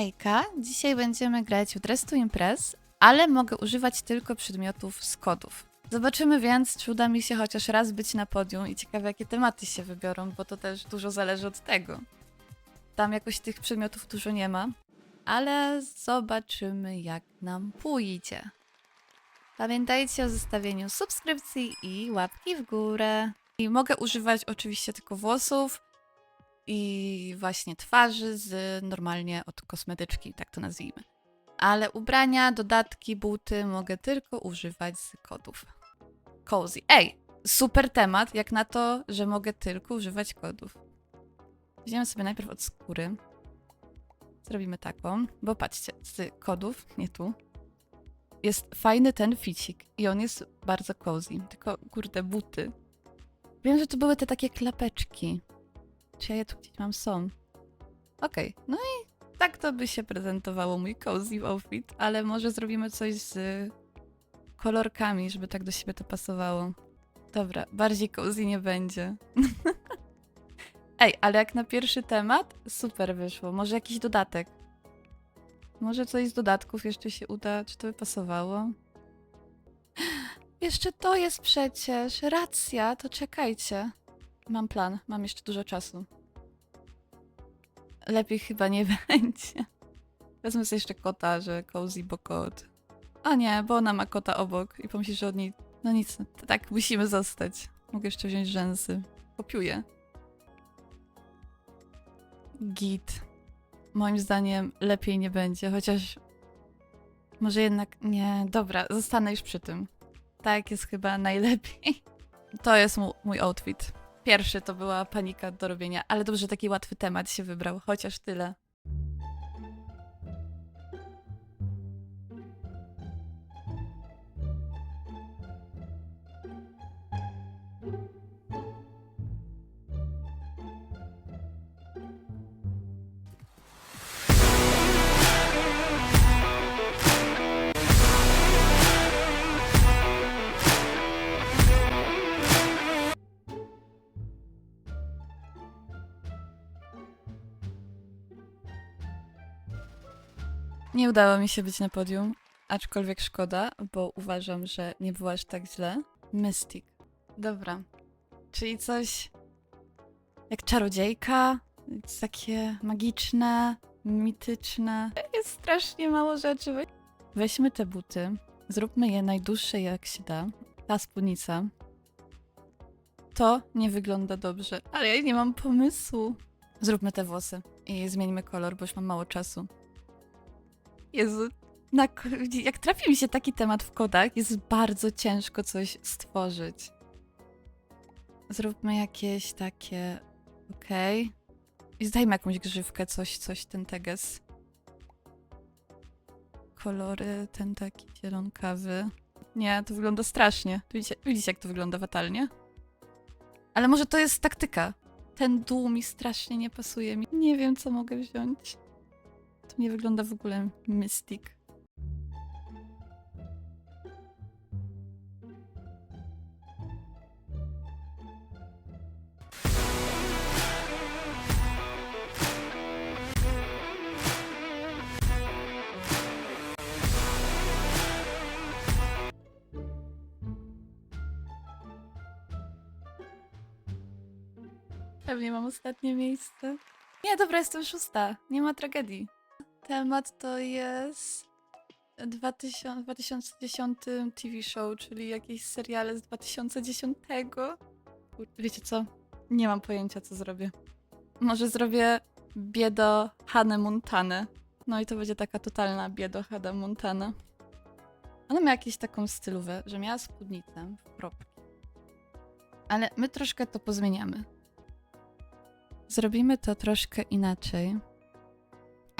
Hejka, dzisiaj będziemy grać w Dress to Impress, ale mogę używać tylko przedmiotów z kodów. Zobaczymy więc, czy uda mi się chociaż raz być na podium i ciekawe jakie tematy się wybiorą, bo to też dużo zależy od tego. Tam jakoś tych przedmiotów dużo nie ma, ale zobaczymy jak nam pójdzie. Pamiętajcie o zostawieniu subskrypcji i łapki w górę. I mogę używać oczywiście tylko włosów, i właśnie twarzy z normalnie od kosmetyczki, tak to nazwijmy. Ale ubrania, dodatki, buty mogę tylko używać z kodów. Cozy. Ej, super temat, jak na to, że mogę tylko używać kodów. Weźmiemy sobie najpierw od skóry. Zrobimy taką, bo patrzcie, z kodów, nie tu, jest fajny ten ficik i on jest bardzo cozy. Tylko, kurde, buty. Wiem, że to były te takie klapeczki. Czy ja je tu mam? Są. Okej, no i tak to by się prezentowało mój cozy outfit, ale może zrobimy coś z kolorkami, żeby tak do siebie to pasowało. Dobra, bardziej cozy nie będzie. Ej, ale jak na pierwszy temat, super wyszło. Może jakiś dodatek. Może coś z dodatków jeszcze się uda, czy to by pasowało? Jeszcze to jest przecież. Racja, to czekajcie. Mam plan, mam jeszcze dużo czasu. Lepiej chyba nie będzie. Wezmę sobie jeszcze kota, że cozy, bo kot. A nie, bo ona ma kota obok i pomyśli, że od niej... No nic, tak musimy zostać. Mogę jeszcze wziąć rzęsy. Kopiuję. Git. Moim zdaniem lepiej nie będzie, chociaż... Może jednak... Nie, dobra, zostanę już przy tym. Tak jest chyba najlepiej. To jest mój outfit. Pierwszy to była panika do robienia, ale dobrze, taki łatwy temat się wybrał, chociaż tyle. Nie udało mi się być na podium, aczkolwiek szkoda, bo uważam, że nie było aż tak źle. Mystic. Dobra. Czyli coś jak czarodziejka, takie magiczne, mityczne. Jest strasznie mało rzeczy. We- Weźmy te buty, zróbmy je najdłuższe jak się da. Ta spódnica. To nie wygląda dobrze, ale ja nie mam pomysłu. Zróbmy te włosy i zmieńmy kolor, bo już mam mało czasu. Jezu, na, jak trafi mi się taki temat w kodach, jest bardzo ciężko coś stworzyć. Zróbmy jakieś takie. Okej. I zdajmy jakąś grzywkę, coś, coś, ten teges. Kolory, ten taki zielonkawy. Nie, to wygląda strasznie. Widzicie, widzicie, jak to wygląda fatalnie? Ale może to jest taktyka. Ten dół mi strasznie nie pasuje. Mi. Nie wiem, co mogę wziąć. Nie wygląda w ogóle mystic. Pewnie mam ostatnie miejsce. Nie, dobra, jestem szósta. Nie ma tragedii. Temat to jest 2000, 2010 TV show, czyli jakieś seriale z 2010. Kur- Wiecie co? Nie mam pojęcia, co zrobię. Może zrobię biedo Hannę Montanę. No i to będzie taka totalna biedo Hannah Montana. Ona miała jakąś taką stylówę, że miała spódnicę w kropki. Ale my troszkę to pozmieniamy. Zrobimy to troszkę inaczej.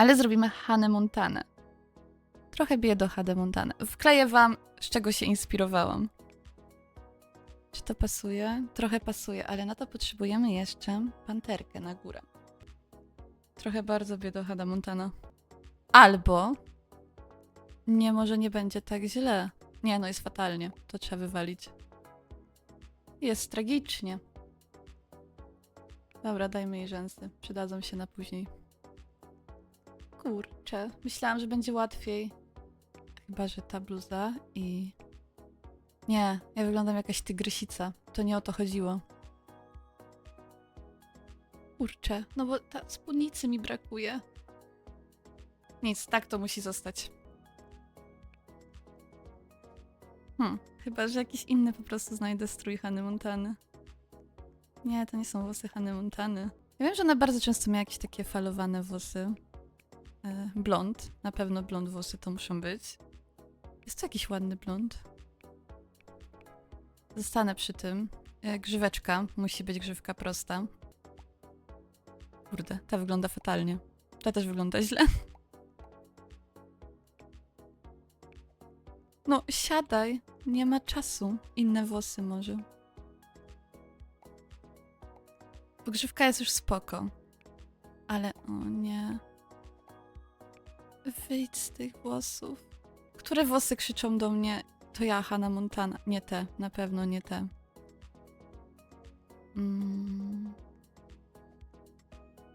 Ale zrobimy Hannę Montanę. Trochę biję do Hannę Montanę. Wkleję wam, z czego się inspirowałam. Czy to pasuje? Trochę pasuje, ale na to potrzebujemy jeszcze panterkę na górę. Trochę bardzo biedo Hannah Montana. Albo... Nie, może nie będzie tak źle. Nie, no jest fatalnie. To trzeba wywalić. Jest tragicznie. Dobra, dajmy jej rzęsy. Przydadzą się na później. Kurczę, myślałam, że będzie łatwiej. Chyba, że ta bluza i... Nie, ja wyglądam jakaś tygrysica. To nie o to chodziło. Kurczę, no bo ta spódnicy mi brakuje. Nic, tak to musi zostać. Hmm, chyba, że jakiś inny po prostu znajdę strój Hany Montany. Nie, to nie są włosy Hany Montany. Ja wiem, że ona bardzo często miała jakieś takie falowane włosy. E, blond. Na pewno blond włosy to muszą być. Jest to jakiś ładny blond. Zostanę przy tym. E, grzyweczka. Musi być grzywka prosta. Kurde, ta wygląda fatalnie. Ta też wygląda źle. No, siadaj. Nie ma czasu. Inne włosy może. Pogrzywka jest już spoko. Ale o nie. Wyjdź z tych włosów. Które włosy krzyczą do mnie? To ja, Hannah Montana. Nie te, na pewno nie te. Mm.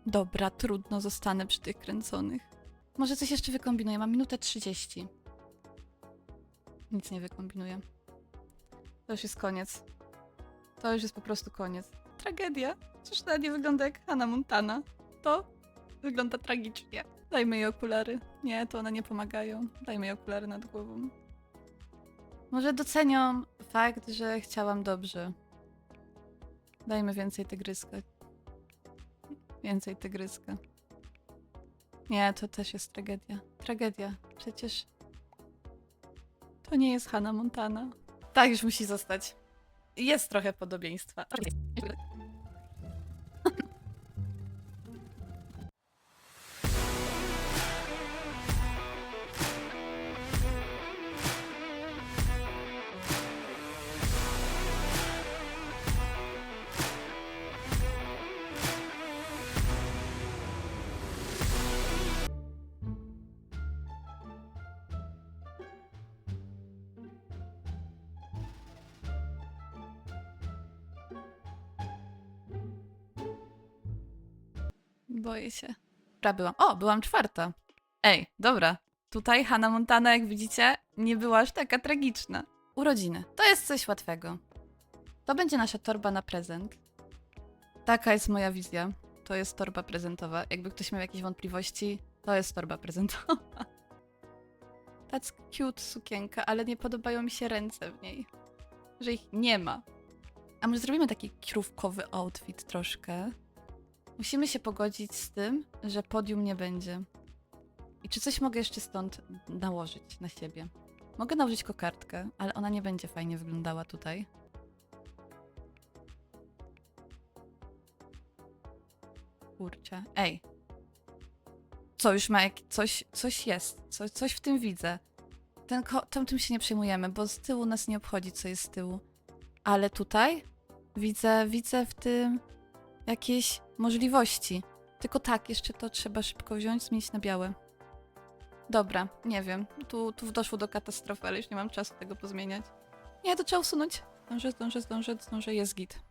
Dobra, trudno, zostanę przy tych kręconych. Może coś jeszcze wykombinuję. Mam minutę 30. Nic nie wykombinuję. To już jest koniec. To już jest po prostu koniec. Tragedia. Przecież ona nie wygląda jak Hannah Montana. To wygląda tragicznie. Dajmy jej okulary. Nie, to one nie pomagają. Dajmy jej okulary nad głową. Może docenią fakt, że chciałam dobrze. Dajmy więcej tygryska. Więcej tygryska. Nie, to też jest tragedia. Tragedia. Przecież to nie jest Hannah Montana. Tak już musi zostać. Jest trochę podobieństwa. Boję się. Która byłam? O, byłam czwarta. Ej, dobra. Tutaj Hannah Montana, jak widzicie, nie była aż taka tragiczna. Urodziny. To jest coś łatwego. To będzie nasza torba na prezent. Taka jest moja wizja. To jest torba prezentowa. Jakby ktoś miał jakieś wątpliwości, to jest torba prezentowa. That's cute sukienka, ale nie podobają mi się ręce w niej. Że ich nie ma. A może zrobimy taki krówkowy outfit troszkę? Musimy się pogodzić z tym, że podium nie będzie. I czy coś mogę jeszcze stąd nałożyć na siebie? Mogę nałożyć kokardkę, ale ona nie będzie fajnie wyglądała tutaj. Kurczę. Ej. Co już ma jak... Coś, coś jest. Co, coś w tym widzę. Ten tym, tym się nie przejmujemy, bo z tyłu nas nie obchodzi, co jest z tyłu. Ale tutaj widzę, widzę w tym jakieś możliwości. Tylko tak, jeszcze to trzeba szybko wziąć, zmienić na białe. Dobra, nie wiem. Tu, tu doszło do katastrofy, ale już nie mam czasu tego pozmieniać. Nie, to trzeba usunąć. Zdążę, zdążę, zdążę, zdążę, jest git.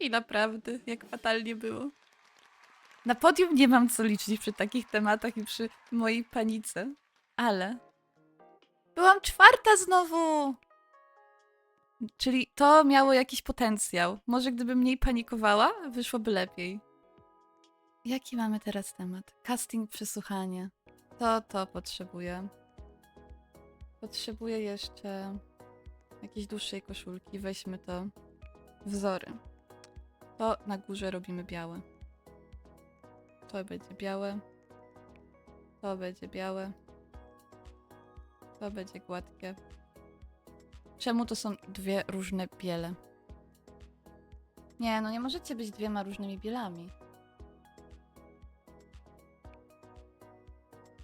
I naprawdę, jak fatalnie było. Na podium nie mam co liczyć przy takich tematach i przy mojej panice. Ale. Byłam czwarta znowu! Czyli to miało jakiś potencjał. Może gdybym mniej panikowała, wyszłoby lepiej. Jaki mamy teraz temat? Casting przesłuchanie. To, to potrzebuję. Potrzebuję jeszcze jakiejś dłuższej koszulki. Weźmy to. Wzory. To na górze robimy białe. To będzie białe. To będzie białe. To będzie gładkie. Czemu to są dwie różne biele? Nie, no nie możecie być dwiema różnymi bielami.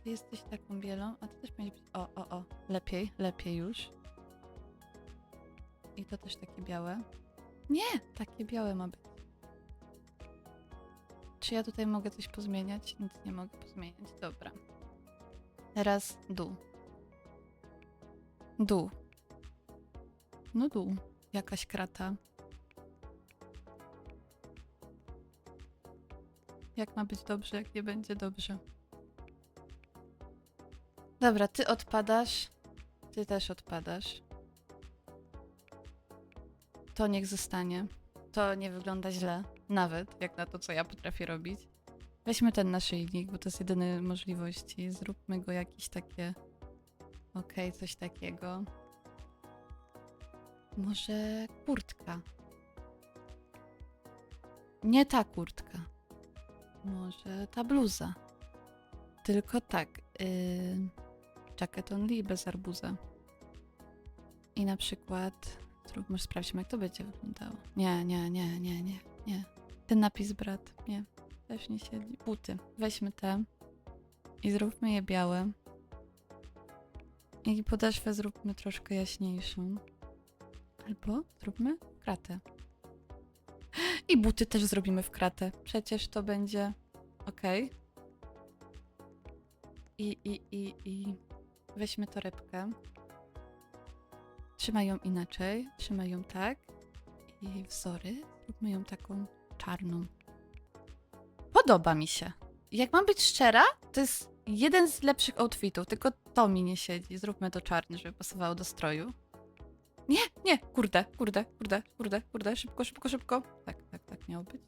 Ty jesteś taką bielą, a ty też będziesz być... O, o, o. Lepiej, lepiej już. I to też takie białe. Nie, takie białe ma być. Czy ja tutaj mogę coś pozmieniać? Nic nie mogę pozmieniać. Dobra. Teraz dół. Dół. No dół. Jakaś krata. Jak ma być dobrze, jak nie będzie dobrze. Dobra, ty odpadasz. Ty też odpadasz. To niech zostanie. To nie wygląda źle. Nawet jak na to, co ja potrafię robić. Weźmy ten naszyjnik, bo to jest jedyny możliwości. Zróbmy go jakiś takie. Okej, coś takiego. Może kurtka. Nie ta kurtka. Może ta bluza. Tylko tak. Yy, jacket only bez arbuza. I na przykład. Zróbmy, sprawdźmy, jak to będzie wyglądało. Nie, nie, nie, nie, nie, nie. Ten napis brat. Nie. Też nie siedzi. Buty. Weźmy te. I zróbmy je białe. I podeszwę zróbmy troszkę jaśniejszą. Albo zróbmy kratę. I buty też zrobimy w kratę. Przecież to będzie ok. I, i, i, i weźmy torebkę. Trzymaj ją inaczej. Trzymaj ją tak. I wzory. Zróbmy ją taką czarną. Podoba mi się. Jak mam być szczera, to jest jeden z lepszych outfitów, tylko to mi nie siedzi. Zróbmy to czarny, żeby pasowało do stroju. Nie, nie, kurde, kurde, kurde, kurde, kurde, szybko, szybko, szybko. Tak, tak, tak miało być.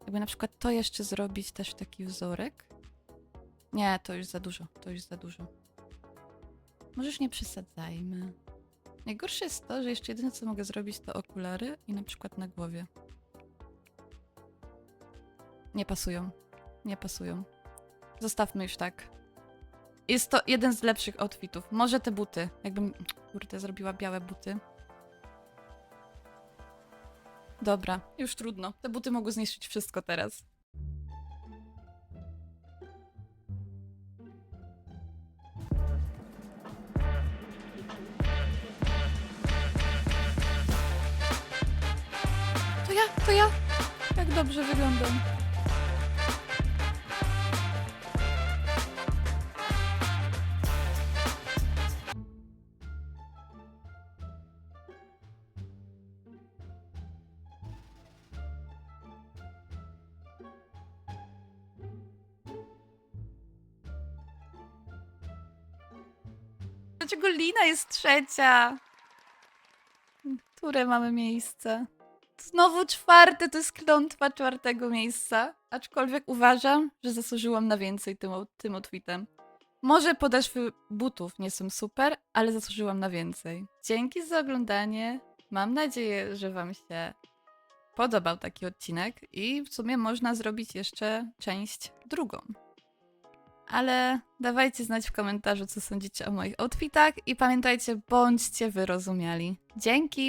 Jakby na przykład to jeszcze zrobić też taki wzorek. Nie, to już za dużo, to już za dużo. Możesz nie przesadzajmy. Najgorsze jest to, że jeszcze jedyne co mogę zrobić to okulary i na przykład na głowie. Nie pasują. Nie pasują. Zostawmy już tak. Jest to jeden z lepszych outfitów. Może te buty. Jakbym, kurde, zrobiła białe buty. Dobra, już trudno. Te buty mogły zniszczyć wszystko teraz. Ja, to ja. Jak dobrze wyglądam. Dlaczego Lina jest trzecia? Które mamy miejsce? Znowu czwarte, to jest klątwa czwartego miejsca. Aczkolwiek uważam, że zasłużyłam na więcej tym, tym outfitem. Może podeszwy butów nie są super, ale zasłużyłam na więcej. Dzięki za oglądanie. Mam nadzieję, że Wam się podobał taki odcinek i w sumie można zrobić jeszcze część drugą. Ale dawajcie znać w komentarzu, co sądzicie o moich outfitach i pamiętajcie, bądźcie wyrozumiali. Dzięki!